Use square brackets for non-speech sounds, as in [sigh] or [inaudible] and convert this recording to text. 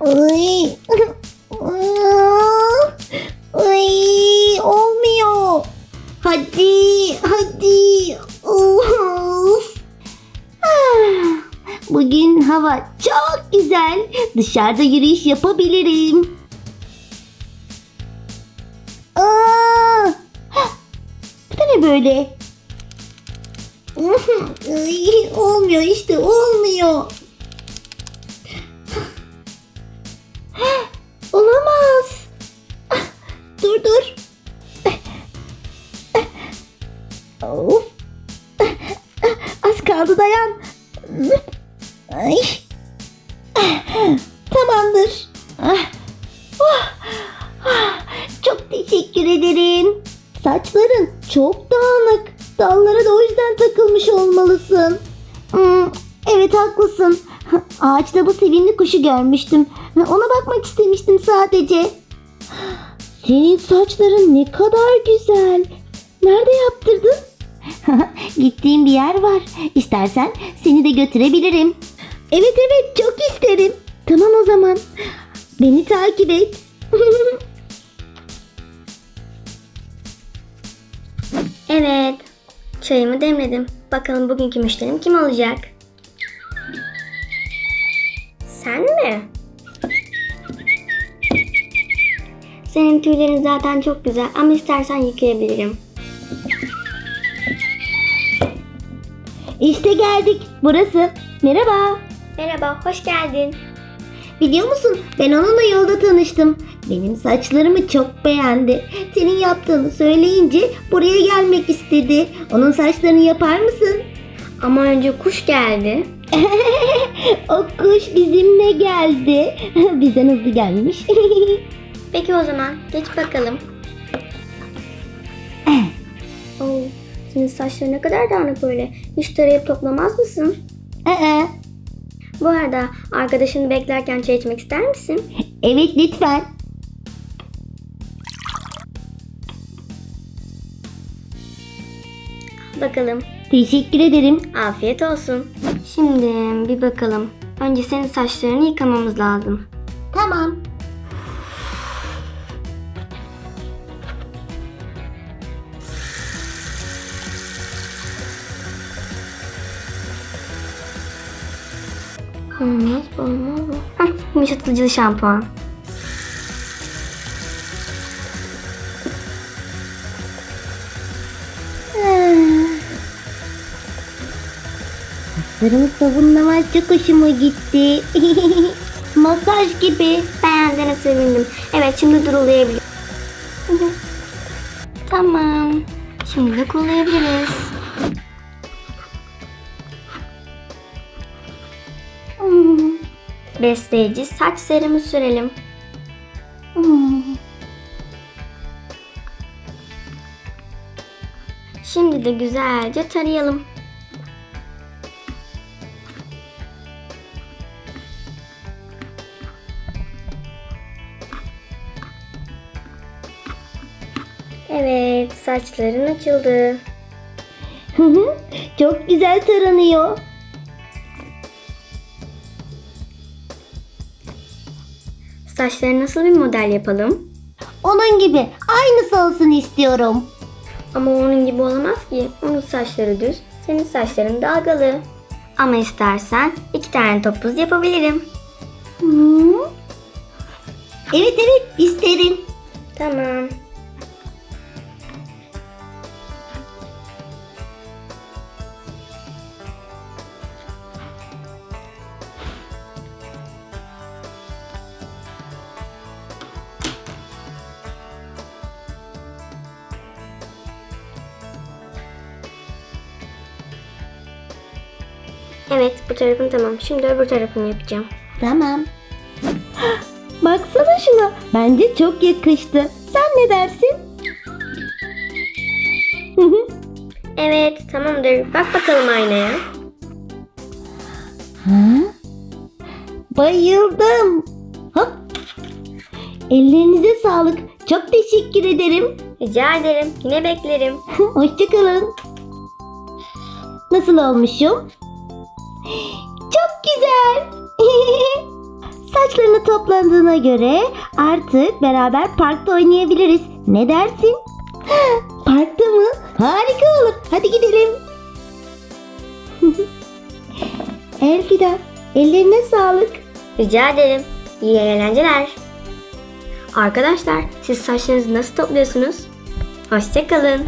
Ay. Ay, olmuyor. Hadi, hadi. Of. Ah, Bugün hava çok güzel. Dışarıda yürüyüş yapabilirim. Hah! Bu da ne böyle? [laughs] Olmuyor işte olmuyor. Kaldı dayan. Ay. Tamamdır. Ah. Oh. Ah. Çok teşekkür ederim. Saçların çok dağınık. Dallara da o yüzden takılmış olmalısın. Hmm, evet haklısın. Ağaçta bu sevimli kuşu görmüştüm. Ona bakmak istemiştim sadece. Senin saçların ne kadar güzel. Nerede yaptırdın? [laughs] Gittiğim bir yer var. İstersen seni de götürebilirim. Evet evet çok isterim. Tamam o zaman. Beni takip et. [laughs] Evet. Çayımı demledim. Bakalım bugünkü müşterim kim olacak? Sen mi? Senin tüylerin zaten çok güzel ama istersen yıkayabilirim. İşte geldik. Burası. Merhaba. Merhaba, hoş geldin. Biliyor musun ben onunla yolda tanıştım. Benim saçlarımı çok beğendi. Senin yaptığını söyleyince buraya gelmek istedi. Onun saçlarını yapar mısın? Ama önce kuş geldi. [laughs] o kuş bizimle geldi. [laughs] Bizden hızlı gelmiş. Peki o zaman geç bakalım. [laughs] Oo, senin saçların ne kadar dağınık böyle. Hiç tarayıp toplamaz mısın? Aa, Bu arada arkadaşını beklerken çay içmek ister misin? evet lütfen. Bakalım. Teşekkür ederim. Afiyet olsun. Şimdi bir bakalım. Önce senin saçlarını yıkamamız lazım. Tamam. Olmaz bu olmaz bu. Hah, yumuşatıcılı şampuan. Saçlarımı sabunlamak çok hoşuma gitti. [laughs] Masaj gibi. Beğendiğine sevindim. Evet şimdi durulayabilir. tamam. Şimdi de kullayabiliriz. Besleyici saç serumu sürelim. Şimdi de güzelce tarayalım. Evet, saçların açıldı. çok güzel taranıyor. Saçları nasıl bir model yapalım? Onun gibi aynısı olsun istiyorum. Ama onun gibi olamaz ki. Onun saçları düz, senin saçların dalgalı. Ama istersen iki tane topuz yapabilirim. Hmm. Evet evet isterim. Tamam. Evet, bu tarafın tamam. Şimdi öbür tarafını yapacağım. Tamam. [gasps] Baksana şuna. Bence çok yakıştı. Sen ne dersin? [laughs] Evet, tamamdır. Bak bakalım aynaya. ha? Bayıldım. Hop. Ellerinize sağlık. Çok teşekkür ederim. Rica ederim. Yine beklerim. [laughs] Hoşçakalın. Nasıl olmuşum? Çok güzel. [laughs] Saçlarını toplandığına göre artık beraber parkta oynayabiliriz. Ne dersin? [gasps] Parkta mı? Harika olur. Hadi gidelim. [laughs] Elfida, ellerine sağlık. Rica ederim. İyi eğlenceler. Arkadaşlar siz saçlarınızı nasıl topluyorsunuz? Hoşçakalın.